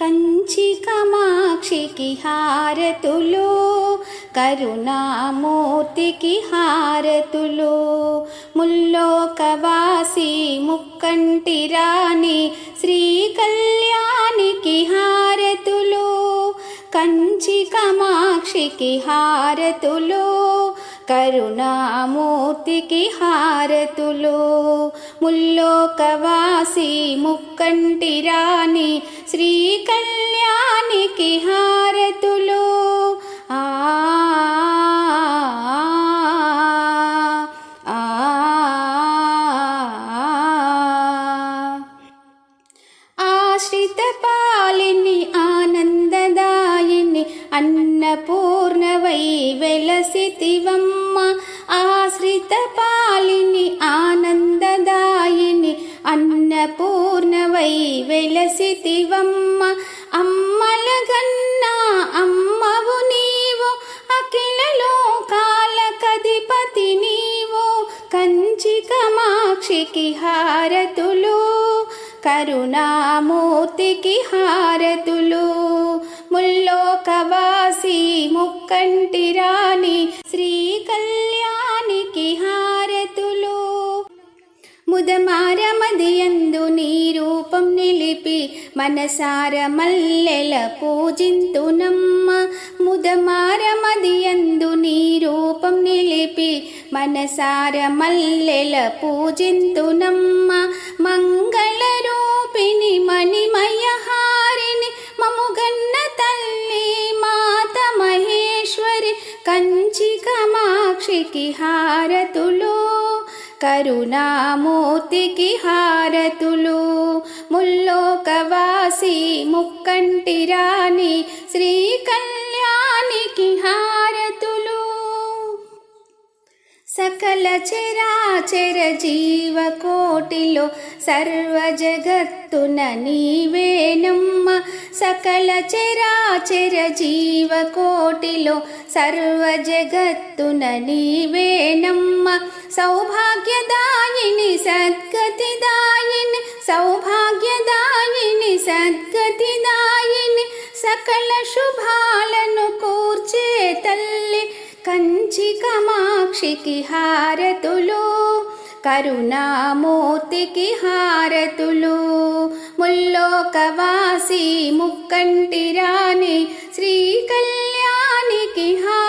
కంచి కమాక్షికి హారతులు కరుణామూర్తికి హారతులు. ముల్లోకవాసి ముక్కంటి రాణి శ్రీ కళ్యాణికి హారతులు కంచి కమాక్షికి హారతులు. కరుణామూర్తికి హారతులు. ముల్లోకవాసి ముక్కంటి రాణి శ్రీ కళ్యాణికి హారతులు. ఆ ఆశ్రిత పాలిని ఆనందదాయిని అన్నపూ వెలసితివమ్మ ఆశ్రిత పాలిని ఆనందదాయిని అన్నపూర్ణవై వెలసితివమ్మ. అమ్మల గన్నా అమ్మవు నీవు అఖిల లోకాల కధిపతి నీవు కంచి కమాక్షికి హారతులు కరుణామూర్తికి హారతులు. ముల్లోకవాసి ముక్కంటి రాణి శ్రీ కళ్యాణికి హారతులు. ముదమారమదియందు నీ రూపం నిలిపి మనసార మల్లెల పూజింతునమ్మ. ముదమారమదియందు నీ రూపం నిలిపి మనసార మల్లెల పూజింతునమ్మ. మంగ కమాక్షికి హారతులు కరుణామూర్తికి హారతులు. ముల్లోకవాసి ముక్కంటి రాణి శ్రీకల్ సకల చరాచర జీవకోటిలో సర్వ జగత్తున నీవేనమ్మ. సకల చరాచర జీవకోటిలో సర్వ జగత్తున నీవేనమ్మ. సౌభాగ్యదాయిని సద్గతిదాయిని సౌభాగ్యదాయిని సద్గతిదాయిని సకల శుభాలను కమాక్షికి హారతులు కరుణామూర్తికి హారతులు. ముల్లోకవాసి ముక్కంటి రాణి శ్రీ కళ్యాణికి హారతులు